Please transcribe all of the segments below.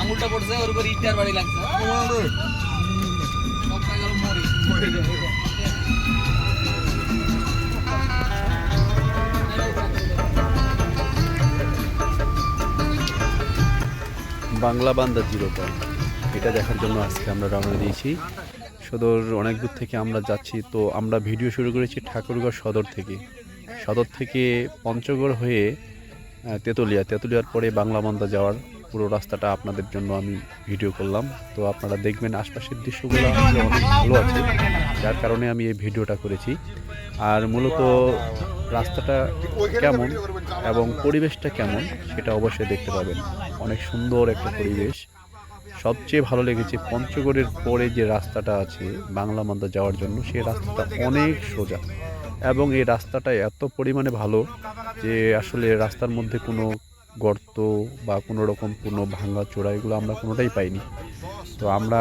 আঙুলটা পড়ছে, ওর উপর ইটার বাড়ি লাগছে। বাংলা বান্দা জিরো পয়েন্ট। এটা দেখার জন্য আজকে আমরা রওনা দিয়েছি। সদর অনেক দূর থেকে আমরা যাচ্ছি, তো আমরা ভিডিও শুরু করেছি ঠাকুরগাঁও সদর থেকে। সদর থেকে পঞ্চগড় হয়ে তেঁতুলিয়া। তেঁতুলিয়ার পরে বাংলা বান্দা যাওয়ার পুরো রাস্তাটা আপনাদের জন্য আমি ভিডিও করলাম। তো আপনারা দেখবেন আশপাশের দৃশ্যগুলো আসলে অনেক ভালো আছে। যার কারণে আমি এই ভিডিওটা করেছি। আর মূলত রাস্তাটা কেমন এবং পরিবেশটা কেমন সেটা অবশ্যই দেখতে পাবেন। অনেক সুন্দর একটা পরিবেশ। সবচেয়ে ভালো লেগেছে পঞ্চগড়ের পরে যে রাস্তাটা আছে বাংলা মান্দা যাওয়ার জন্য সেই রাস্তাটা অনেক সোজা। এবং এই রাস্তাটা এত পরিমাণে ভালো যে আসলে রাস্তার মধ্যে কোনো গর্ত বা কোনো রকম কোনো ভাঙা চোরা, এগুলো আমরা কোনোটাই পাইনি। তো আমরা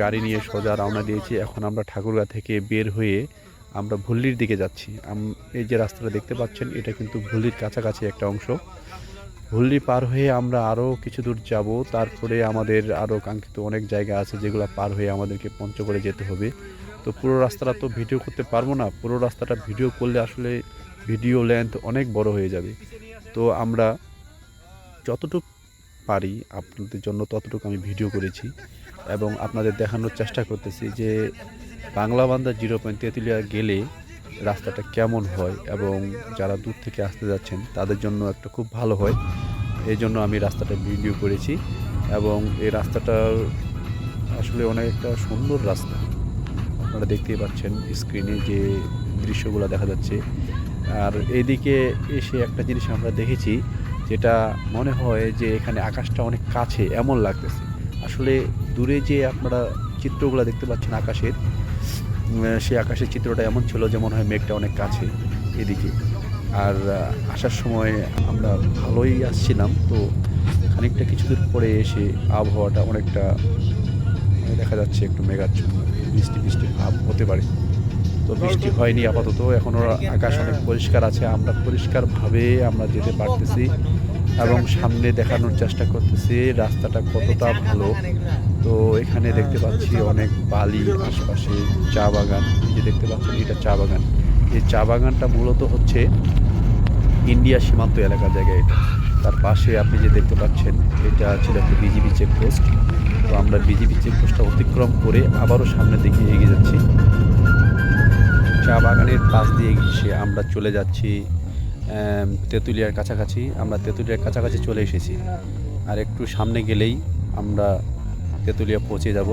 গাড়ি নিয়ে সোজা রওনা দিয়েছি। এখন আমরা ঠাকুরগা থেকে বের হয়ে আমরা ভুল্লির দিকে যাচ্ছি। এই যে রাস্তাটা দেখতে পাচ্ছেন, এটা কিন্তু ভুল্লির কাছাকাছি একটা অংশ। ভুল্লি পার হয়ে আমরা আরও কিছু দূর যাব। তারপরে আমাদের আরও কাঙ্ক্ষিত অনেক জায়গা আছে যেগুলো পার হয়ে আমাদেরকে পঞ্চগড়ে যেতে হবে। তো পুরো রাস্তাটা তো ভিডিও করতে পারব না। পুরো রাস্তাটা ভিডিও করলে আসলে ভিডিও লেন্থ অনেক বড় হয়ে যাবে। তো আমরা যতটুকু পারি আপনাদের জন্য ততটুকু আমি ভিডিও করেছি এবং আপনাদের দেখানোর চেষ্টা করতেছি যে বাংলা বান্দা জিরো পয়েন্ট তেঁতুলিয়া গেলে রাস্তাটা কেমন হয় এবং যারা দূর থেকে আসতে যাচ্ছেন, তাদের জন্য একটা খুব ভালো হয়। এই জন্য আমি রাস্তাটা ভিডিও করেছি এবং এই রাস্তাটা আসলে অনেক একটা সুন্দর রাস্তা। আপনারা দেখতেই পাচ্ছেন স্ক্রিনে যে দৃশ্যগুলো দেখা যাচ্ছে। আর এইদিকে এসে একটা জিনিস আমরা দেখেছি, যেটা মনে হয় যে এখানে আকাশটা অনেক কাছে এমন লাগতেছে। আসলে দূরে যে আপনারা চিত্রগুলো দেখতে পাচ্ছেন আকাশের সেই আকাশের চিত্রটা এমন ছিল যে মনে হয় মেঘটা অনেক কাছে এদিকে। আর আসার সময় আমরা ভালোই আসছিলাম, তো খানিকটা কিছু দূর পরে এসে আবহাওয়াটা অনেকটা, দেখা যাচ্ছে একটু মেঘাচ্ছন্ন বৃষ্টি বৃষ্টি ভাব হতে পারে। তো বৃষ্টি হয়নি আপাতত এখনও আকাশ অনেক পরিষ্কার আছে, আমরা পরিষ্কারভাবে আমরা যেতে পারতেছি এবং সামনে দেখানোর চেষ্টা করতেছি, রাস্তাটা কতটা ভালো। তো এখানে দেখতে পাচ্ছি অনেক বালি, আশপাশে চা বাগান যে দেখতে পাচ্ছেন এটা চা বাগান। এই চা বাগানটা মূলত হচ্ছে ইন্ডিয়া সীমান্ত এলাকার জায়গায় এটা। তার পাশে আপনি যে দেখতে পাচ্ছেন, এটা ছিল একটা বিজিবি চেকপোস্ট। তো আমরা বিজিবি চেকপোস্টটা অতিক্রম করে আবারও সামনের দিকে এগিয়ে যাচ্ছি। চা বাগানের পাশ দিয়ে ঘেসে আমরা চলে যাচ্ছি তেঁতুলিয়ার কাছাকাছি। আমরা তেঁতুলিয়ার কাছাকাছি চলে এসেছি। আর একটু সামনে গেলেই আমরা তেঁতুলিয়া পৌঁছে যাব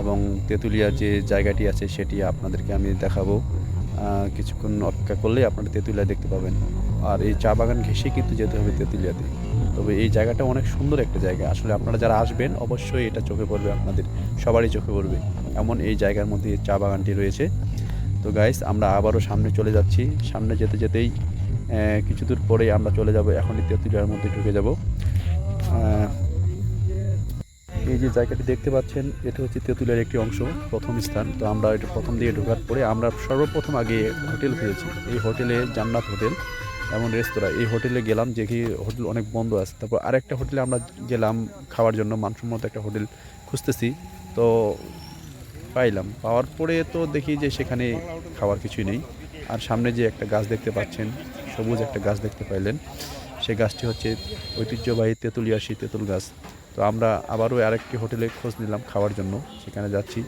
এবং তেঁতুলিয়ার যে জায়গাটি আছে সেটি আপনাদেরকে আমি দেখাবো। কিছুক্ষণ অপেক্ষা করলেই আপনারা তেঁতুলিয়া দেখতে পাবেন। আর এই চা বাগান ঘেঁষে কিন্তু যেতে হবে তেঁতুলিয়াতে। তবে এই জায়গাটা অনেক সুন্দর একটা জায়গা। আসলে আপনারা যারা আসবেন, অবশ্যই এটা চোখে পড়বে, আপনাদের সবারই চোখে পড়বে। এমন এই জায়গার মধ্যে চা বাগানটি রয়েছে। তো গাইস আমরা আবারও সামনে চলে যাচ্ছি। সামনে যেতে যেতেই কিছু দূর পরেই আমরা চলে যাব। এখনই তেঁতুলিয়ার মধ্যে ঢুকে যাব। এই যে জায়গাটি দেখতে পাচ্ছেন, এটা হচ্ছে তেঁতুলিয়ার একটি অংশ, প্রথম স্থান। তো আমরা এটা প্রথম দিকে ঢোকার পরে আমরা সর্বপ্রথম আগে হোটেল পেয়েছি এই হোটেলে জান্নাত হোটেল এমন রেস্তোরাঁ। এই হোটেলে গেলাম যে কি হোটেল অনেক বন্ধ আছে। তারপর আরেকটা হোটেলে আমরা গেলাম, খাওয়ার জন্য মানসম্মত একটা হোটেল খুঁজতেছি। তো পাইলাম। পাওয়ার পরে তো দেখি যে সেখানে খাওয়ার কিছুই নেই। আর সামনে যে একটা গাছ দেখতে পাচ্ছেন, সবুজ একটা গাছ দেখতে পাইলেন। সেই গাছটি হচ্ছে ঐতিহ্যবাহী তেঁতুলিয়াসী তেঁতুল গাছ। তো আমরা আবারও আরেকটি হোটেলে খোঁজ নিলাম খাওয়ার জন্য। সেখানে যাচ্ছি।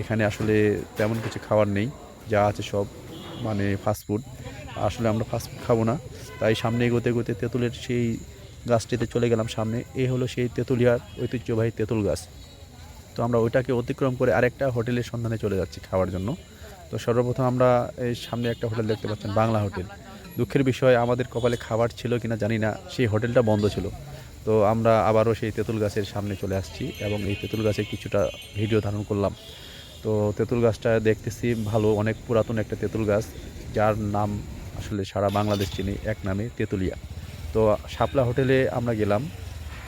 এখানে আসলে তেমন কিছু খাবার নেই। যা আছে সব মানে ফাস্টফুড আসলে আমরা ফাস্টফুড খাব না। তাই সামনে এগোতে এগোতে তেঁতুলের সেই গাছটিতে চলে গেলাম সামনে। এ হলো সেই তেঁতুলিয়ার ঐতিহ্যবাহী তেঁতুল গাছ। তো আমরা ওইটাকে অতিক্রম করে আরেকটা হোটেলের সন্ধানে চলে যাচ্ছি খাওয়ার জন্য। তো সর্বপ্রথম আমরা এই সামনে একটা হোটেল দেখতে পাচ্ছেন, বাংলা হোটেল। দুঃখের বিষয়, আমাদের কপালে খাবার ছিল কিনা জানি না, সেই হোটেলটা বন্ধ ছিল। তো আমরা আবারও সেই তেঁতুল গাছের সামনে চলে আসছি এবং এই তেঁতুল গাছে কিছুটা ভিডিও ধারণ করলাম। তো তেঁতুল গাছটা দেখতেছি ভালো, অনেক পুরাতন একটা তেঁতুল গাছ, যার নাম আসলে সারা বাংলাদেশ চিনি, এক নামে তেঁতুলিয়া। তো শাপলা হোটেলে আমরা গেলাম।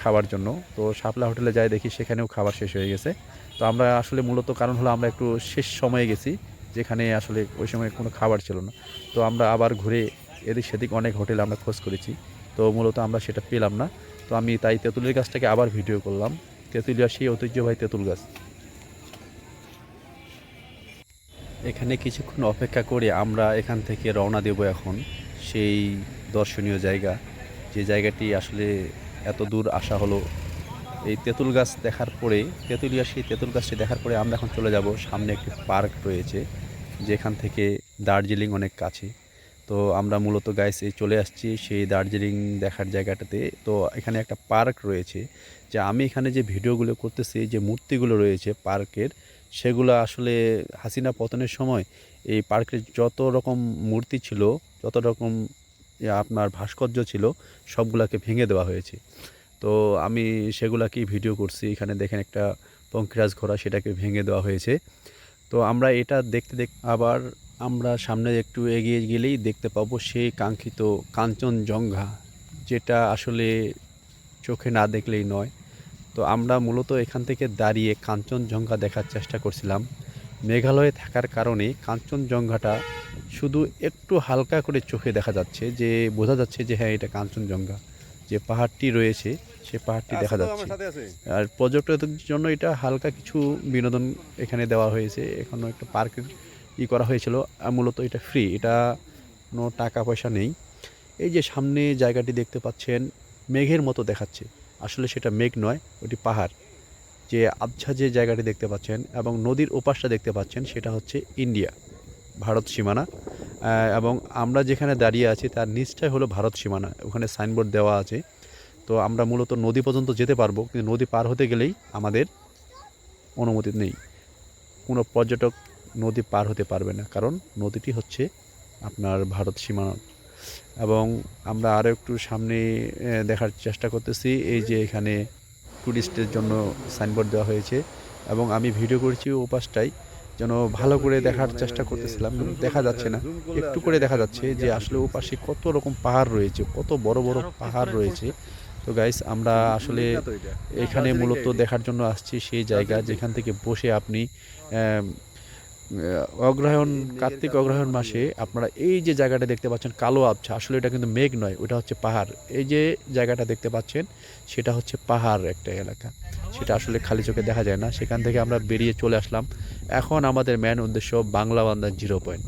খাবার জন্য। তো শাপলা হোটেলে যাই দেখি সেখানেও খাবার শেষ হয়ে গেছে। তো আমরা আসলে মূলত কারণ হলো আমরা একটু শেষ সময়ে গেছি, যেখানে আসলে ওই সময় কোনো খাবার ছিল না। তো আমরা আবার ঘুরে এদিক সেদিক অনেক হোটেল আমরা খোঁজ করেছি। তো মূলত আমরা সেটা পেলাম না। তো তো আমি তাই তেঁতুলের গাছটাকে আবার ভিডিও করলাম। তেঁতুলিয়ার সেই ঐতিহ্যবাহী তেঁতুল গাছ। এখানে কিছুক্ষণ অপেক্ষা করে আমরা এখান থেকে রওনা দেব এখন, সেই দর্শনীয় জায়গা। যে জায়গাটি আসলে এত দূর আসা হলো। এই তেঁতুল গাছ দেখার পরে তেঁতুলিয়ার সেই তেঁতুল গাছটি দেখার পরে আমরা এখন চলে যাব সামনে একটি পার্ক রয়েছে, যেখান থেকে দার্জিলিং অনেক কাছে। তো আমরা মূলত গাইস এই চলে আসছি সেই দার্জিলিং দেখার জায়গাটাতে। তো এখানে একটা পার্ক রয়েছে, যে আমি এখানে যে ভিডিওগুলো করতেছি, যে মূর্তিগুলো রয়েছে পার্কের, সেগুলো আসলে হাসিনা পতনের সময় এই পার্কের যত রকম মূর্তি ছিল, যত রকম আপনার ভাস্কর্য ছিল, সবগুলাকে ভেঙে দেওয়া হয়েছে। তো আমি সেগুলাকেই ভিডিও করছি, এখানে দেখেন একটা পঙ্কিরাজ ঘোড়া সেটাকে ভেঙে দেওয়া হয়েছে। তো আমরা এটা দেখতে দেখ, আবার আমরা সামনে একটু এগিয়ে গেলেই দেখতে পাবো সেই কাঙ্ক্ষিত কাঞ্চনজঙ্ঘা, যেটা আসলে চোখে না দেখলেই নয়। তো আমরা মূলত এখান থেকে দাঁড়িয়ে কাঞ্চনজঙ্ঘা দেখার চেষ্টা করছিলাম। মেঘালয়ে থাকার কারণে কাঞ্চনজঙ্ঘাটা শুধু একটু হালকা করে চোখে দেখা যাচ্ছে যে বোঝা যাচ্ছে যে হ্যাঁ এটা কাঞ্চনজঙ্ঘা। যে পাহাড়টি রয়েছে সে পাহাড়টি দেখা যাচ্ছে। আর পর্যটকদের জন্য এটা হালকা কিছু বিনোদন এখানে দেওয়া হয়েছে। এখনও একটা পার্ক ই করা হয়েছিল মূলত এটা ফ্রি এটা কোনো টাকা পয়সা নেই। এই যে সামনে জায়গাটি দেখতে পাচ্ছেন মেঘের মতো দেখাচ্ছে। আসলে সেটা মেঘ নয় ওটি পাহাড়। যে আবছা যে জায়গাটি দেখতে পাচ্ছেন এবং নদীর ওপাশটা দেখতে পাচ্ছেন সেটা হচ্ছে ইন্ডিয়া। ভারত সীমানা এবং আমরা যেখানে দাঁড়িয়ে আছি তার নিচটাই হলো ভারত সীমানা, ওখানে সাইনবোর্ড দেওয়া আছে। তো আমরা মূলত নদী পর্যন্ত যেতে পারব, কিন্তু নদী পার হতে গেলেই আমাদের অনুমতি নেই। কোনো পর্যটক নদী পার হতে পারবে না, কারণ নদীটি হচ্ছে আপনার ভারত সীমানা। এবং আমরা আরও একটু সামনে দেখার চেষ্টা করতেছি, এই যে এখানে ট্যুরিস্টের জন্য সাইনবোর্ড দেওয়া হয়েছে। এবং আমি ভিডিও করেছি ওপাশটাই যেন ভালো করে দেখার চেষ্টা করতেছিলাম দেখা যাচ্ছে না। একটু করে দেখা যাচ্ছে যে আসলে ওপাশে কত রকম পাহাড় রয়েছে, কত বড় বড় পাহাড় রয়েছে। তো গাইস আমরা আসলে এখানে মূলত দেখার জন্য আসছি সেই জায়গা যেখান থেকে বসে আপনি অগ্রহায়ণ, কার্তিক অগ্রহায়ণ মাসে আপনারা এই যে জায়গাটা দেখতে পাচ্ছেন, কালো আবছা, আসলে এটা কিন্তু মেঘ নয়, ওটা হচ্ছে পাহাড়। এই যে জায়গাটা দেখতে পাচ্ছেন, সেটা হচ্ছে পাহাড় একটা এলাকা। সেটা আসলে খালি চোখে দেখা যায় না। সেখান থেকে আমরা বেরিয়ে চলে আসলাম। এখন আমাদের মেন উদ্দেশ্য বাংলা বান্দার জিরো পয়েন্ট